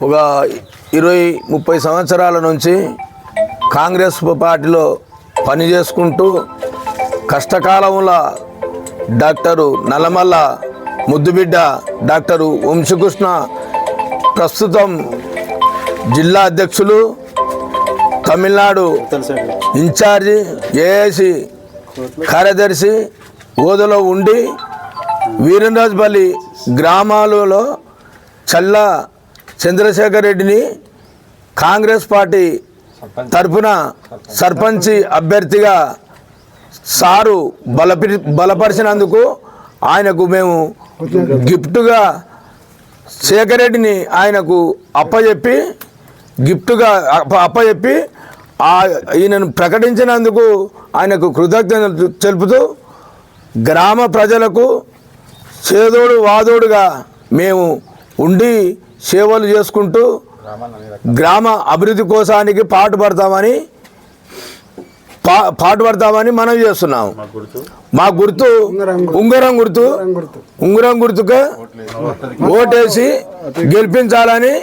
ఒక ఇరవై ముప్పై సంవత్సరాల నుంచి కాంగ్రెస్ పార్టీలో పని చేసుకుంటూ కష్టకాలంలో డాక్టరు నల్లమల్ల ముద్దుబిడ్డ డాక్టరు వంశకృష్ణ ప్రస్తుతం జిల్లా అధ్యక్షులు తమిళనాడు ఇన్ఛార్జి ఏఐసి కార్యదర్శి ఓదలో ఉండి వీరంరాజుపల్లి గ్రామాలలో చల్ల చంద్రశేఖర్ రెడ్డిని కాంగ్రెస్ పార్టీ తరఫున సర్పంచి అభ్యర్థిగా సారు బలపి బలపరిచినందుకు ఆయనకు మేము గిఫ్ట్గా శేఖర్ రెడ్డిని ఆయనకు అప్పచెప్పి గిఫ్ట్గా అప్ప అప్పచెప్పి ఆ ఈయనను ప్రకటించినందుకు ఆయనకు కృతజ్ఞతలు తెలుపుతూ గ్రామ ప్రజలకు చేదోడు వాదోడుగా మేము ఉండి సేవలు చేసుకుంటూ గ్రామ అభివృద్ధి కోసానికి పాటుపడతామని పా పాటుపడతామని మనం చేస్తున్నాం. మా గుర్తు. ఉంగరం గుర్తు ఉంగరం గుర్తుకు ఓటేసి గెలిపించాలని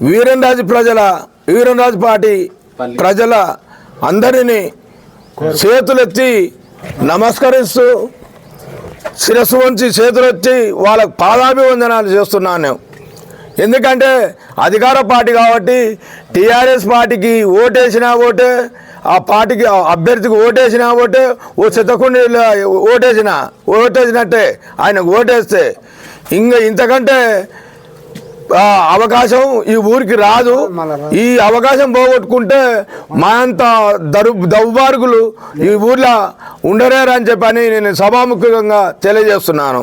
వీరంరాజు ప్రజల వీరంరాజు పార్టీ ప్రజల అందరినీ చేతులెత్తి నమస్కరిస్తూ శిరస్సు వంచి చేతులెత్తి వాళ్ళకు పాదాభివందనాలు చేస్తున్నాను. నేను ఎందుకంటే అధికార పార్టీ కాబట్టి టీఆర్ఎస్ పార్టీకి ఓటేసినా ఓటే ఆ పార్టీకి అభ్యర్థికి ఓటేసినా ఓటే ఓ చిత్తకుండి ఓటేసిన ఓటేసినట్టే ఆయనకు ఓటేస్తే. ఇంకా ఇంతకంటే అవకాశం ఈ ఊరికి రాదు. ఈ అవకాశం పోగొట్టుకుంటే మా అంత దరు దౌబార్గులు ఈ ఊర్లో ఉండరేరు అని చెప్పని నేను సభాముఖంగా తెలియజేస్తున్నాను.